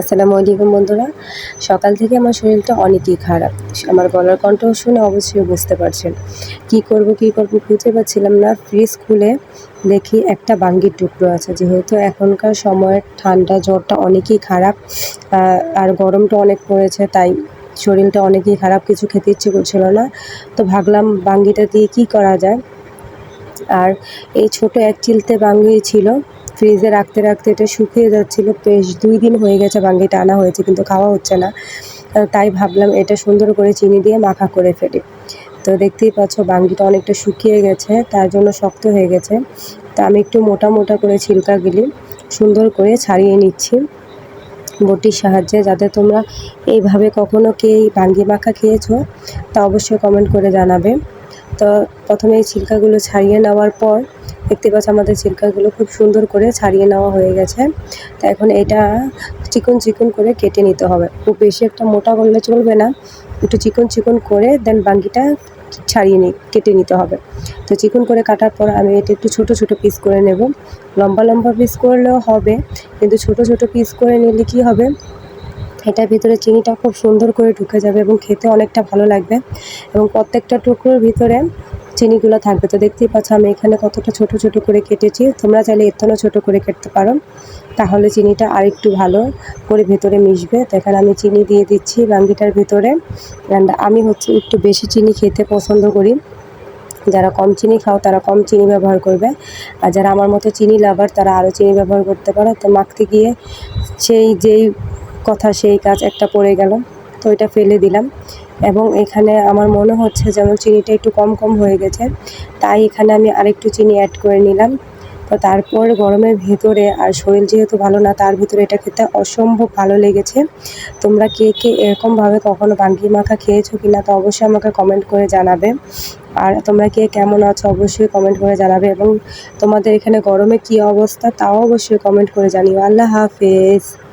আসসালামু আলাইকুম বন্ধুরা। সকাল থেকে আমার শরীরটা অনেকই খারাপ। আমার গলার কণ্ঠ শুনে অবশ্যই বুঝতে পারছেন। কি করব কি করব খুঁজে পাচ্ছিলাম না। ফ্রিজ খুলে দেখি একটা বাঙ্গির টুকরো আছে। যেহেতু এখনকার সময়ের ঠান্ডা, জ্বরটা অনেকই খারাপ আর গরমটা অনেক পড়েছে, তাই শরীরটা অনেকই খারাপ, কিছু খেতে ইচ্ছে করছিল না। তো ভাবলাম বাঙ্গিটা দিয়ে কি করা যায়? আর এই ছোট এক চিলতে বাঙ্গি ছিল। ফ্রিজে রাখতে রাখতে এটা শুকিয়ে যাচ্ছিল। বেশ দুই দিন হয়ে গেছে বাঙ্গিটা আনা হয়েছে, কিন্তু খাওয়া হচ্ছে না। তাই ভাবলাম এটা সুন্দর করে চিনি দিয়ে মাখা করে ফেলি। তো দেখতেই পাচ্ছ, বাঙ্গিটা অনেকটা শুকিয়ে গেছে, তার জন্য শক্ত হয়ে গেছে। তা আমি একটু মোটা মোটা করে ছিলকাগুলি সুন্দর করে ছাড়িয়ে নিচ্ছি বটির সাহায্যে, যাতে তোমরা এইভাবে কখনো কে বাঙ্গি মাখা খেয়েছো তা অবশ্যই কমেন্ট করে জানাবে। তো প্রথমে এই ছিলকাগুলো ছাড়িয়ে নেওয়ার পর দেখতে পাচ্ছ আমাদের ছিলকাগুলো খুব সুন্দর করে ছাড়িয়ে নেওয়া হয়ে গেছে। তা এখন এটা চিকন চিকন করে কেটে নিতে হবে। খুব বেশি একটা মোটা করলে চলবে না। একটু চিকন চিকন করে দেন বাঙ্গিটা ছাড়িয়ে নি কেটে নিতে হবে। তো চিকন করে কাটার পর আমি এটা একটু ছোট ছোট পিস করে নেব। লম্বা লম্বা পিস করলেও হবে, কিন্তু ছোট ছোট পিস করে নিলে কি হবে? এটার ভিতরে চিনিটা খুব সুন্দর করে ঢুকে যাবে এবং খেতে অনেকটা ভালো লাগবে। এবং প্রত্যেকটা টুকরোর ভিতরে চিনিগুলো থাকবে। তো দেখতেই পাচ্ছ আমি এখানে কতটা ছোট ছোট করে কেটেছি। তোমরা চাইলে থেকেও ছোট করে কেটে পারো। তাহলে চিনিটা আরেকটু ভালো করে ভেতরে মিশবে। তো এখানে আমি চিনি দিয়ে দিচ্ছি বাঙ্গিটার ভেতরে। অ্যান্ড আমি হচ্ছে একটু বেশি চিনি খেতে পছন্দ করি। যারা কম চিনি খাও, তারা কম চিনি ব্যবহার করবে। আর যারা আমার মতো চিনি লাভার, তারা আরও চিনি ব্যবহার করতে পারে। তো মাখতে গিয়ে সেই যেই কথা, সেই কাজ একটা পড়ে গেল। তো এটা ফেলে দিলাম। এবং এখানে আমার মনে হচ্ছে যেমন চিনিটা একটু কম কম হয়ে গেছে। তাই এখানে আমি আরেকটু চিনি অ্যাড করে নিলাম। তো তারপর গরমের ভেতরে আর শরীর যেহেতু ভালো না, তার ভিতরে এটা খেতে অসম্ভব ভালো লেগেছে। তোমরা কে কে এরকমভাবে কখনো বাঙ্গি মাখা খেয়েছো কি না তো অবশ্যই আমাকে কমেন্ট করে জানাবে। আর তোমরা কে কেমন আছো অবশ্যই কমেন্ট করে জানাবে এবং তোমাদের এখানে গরমে কী অবস্থা তাও অবশ্যই কমেন্ট করে জানিও। আল্লাহ হাফেজ।